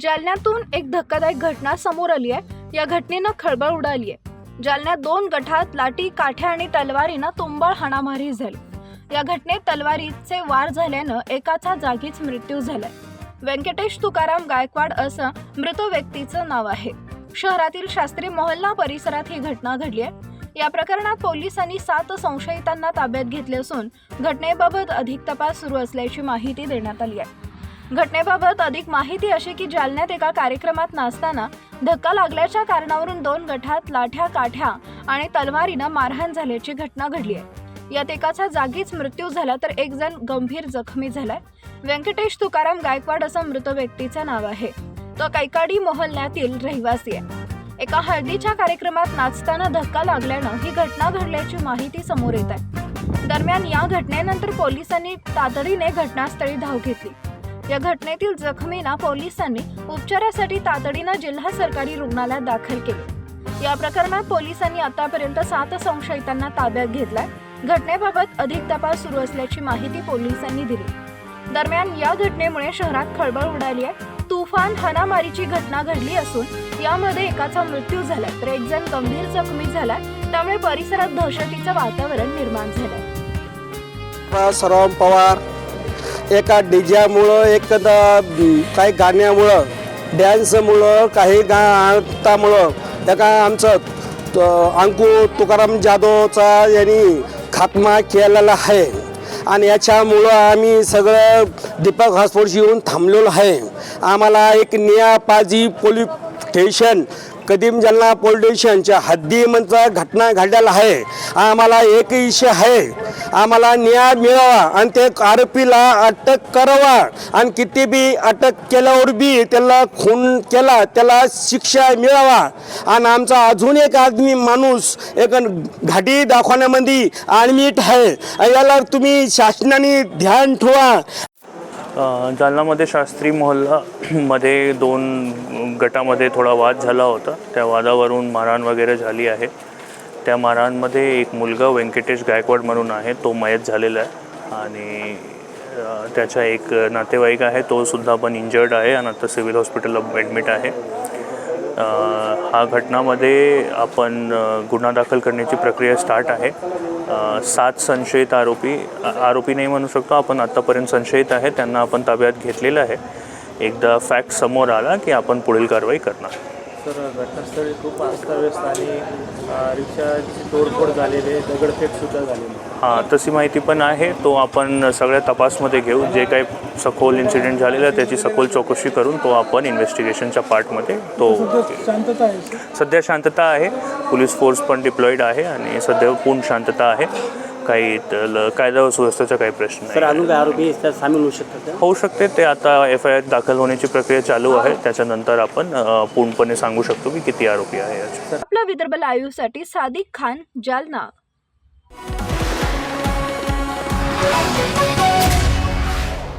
जालन्यातून एक धक्कादायक घटना समोर आली आहे. या घटनेनं खळबळ उडाली आहे जालन्यात दोन गटात लाठी काठ्या आणि तलवारीनं तुंबळ हाणामारी झाली. या घटनेत तलवारीचे वार झाल्यानं एकाचा जागीच मृत्यू झालाय. व्यंकटेश तुकाराम गायकवाड असं मृत व्यक्तीचं नाव आहे. शहरातील शास्त्री मोहल्ला परिसरात ही घटना घडली आहे. या प्रकरणात पोलिसांनी सात संशयितांना ताब्यात घेतले असून घटनेबाबत अधिक तपास सुरू असल्याची माहिती देण्यात आली आहे. घटनेबाबत अधिक माहिती अशी की जालन्यात एका कार्यक्रमात नाचताना धक्का लागल्याच्या कारणावरून दोन गटात लाठ्या काठ्या आणि तलवारीनं मारहाण झाल्याची घटना घडली आहे. यात एकाचा जागीच मृत्यू झाला तर एक जण गंभीर जखमी झालाय. व्यंकटेश तुकाराम गायकवाड असं मृत व्यक्तीचं नाव आहे. तो कैकाडी मोहल्ल्यातील रहिवासी आहे. एका हळदीच्या कार्यक्रमात नाचताना धक्का लागल्यानं ही घटना घडल्याची माहिती समोर येत आहे. दरम्यान या घटनेनंतर पोलिसांनी तातडीने घटनास्थळी धाव घेतली. या घटनेतील जखमींना पोलिसांनी उपचारासाठी तातडीनं जिल्हा सरकारी रुग्णालयात दाखल केले. या प्रकरणात पोलिसांनी आतापर्यंत सात संशयितांना ताब्यात घेतलाय. घटनेबाबत अधिक तपास सुरू असल्याची माहिती पोलिसांनी दिली. दरम्यान या घटनेमुळे शहरात खळबळ उडाली आहे. तुफान हाणामारीची घटना घडली असून यामध्ये एकाचा मृत्यू झाला तर एक जण गंभीर जखमी झाला त्यामुळे परिसरात दहशतीचं वातावरण निर्माण झालं सराम पवार. एका डीजेमुळं एक काही गाण्यामुळं डॅन्समुळं काही गातामुळं एका आमचं अंकू तुकाराम जाधवचा यांनी खात्मा केलेला आहे. आणि याच्यामुळं आम्ही सगळं दीपक हॉस्पिटलशी येऊन थांबलेलो आहे. आम्हाला एक नियापाजी पोलीस स्टेशन कदीम जालना पोलीस स्टेशनच्या घटना घडलेला आहे. आम्हाला एक इशे आहे. आम्हाला न्याय मिळावा आणि ते आरोपीला अटक करावा. आणि किती बी अटक केल्यावर बी त्याला खून केला त्याला शिक्षा मिळावा. आणि आमचा अजून एक आदमी माणूस एक घाटी दाखवण्यामध्ये ॲडमिट आहे. याला तुम्ही शासनाने ध्यान ठेवा. जालनामध्ये शास्त्री मोहल्लामध्ये दोन गटामध्ये थोडा वाद झाला होता. त्या वादावरून मारहाण वगैरे झाली आहे. त्या मारहाणमध्ये एक मुलगा व्यंकटेश गायकवाड म्हणून आहे. तो मयत झालेला आहे. आणि त्याचा एक नातेवाईक आहे. तो सुद्धा पण इंजर्ड आहे. आणि आता सिव्हिल हॉस्पिटलला ॲडमिट आहे. हा घटनामध्ये आपण गुन्हा दाखल करण्याची प्रक्रिया स्टार्ट आहे. सात संशयित आरोपी आरोपी नाही म्हणू शकतो आपण आत्तापर्यंत संशयित आहे त्यांना आपण ताब्यात घेतलेलं आहे. एकदा फॅक्ट समोर आला की आपण पुढील कारवाई करणार. तर घटनास्थळी खूप अस्ताव्यस्त आणि रिक्षाची तोडफोड झालेली आहे दगडफेकसुद्धा झालेली आहे. हां तशी माहिती पण आहे. तो आपण सगळ्या तपासमध्ये घेऊ. जे काही सखोल इन्सिडेंट झालेलं आहे त्याची सखोल चौकशी करून तो आपण इन्व्हेस्टिगेशनच्या पार्टमध्ये तो शांतता आहे सध्या शांतता आहे. पोलीस फोर्स पण डिप्लॉईड आहे आणि सध्या पूर्ण शांतता आहे. काही त- कायदा व सुव्यवस्थेचा काही प्रश्न सर नाही. अजून काय आरोपी त्यात सामील होऊ शकतात का? होऊ शकते. ते आता एफ आय आर दाखल होण्याची प्रक्रिया चालू आहे. त्याच्यानंतर आपण अ, पूर्णपणे सांगू शकतो की किती आरोपी आहे याचे. आपला विदर्भ लाईव्हसाठी सादिक खान जालना.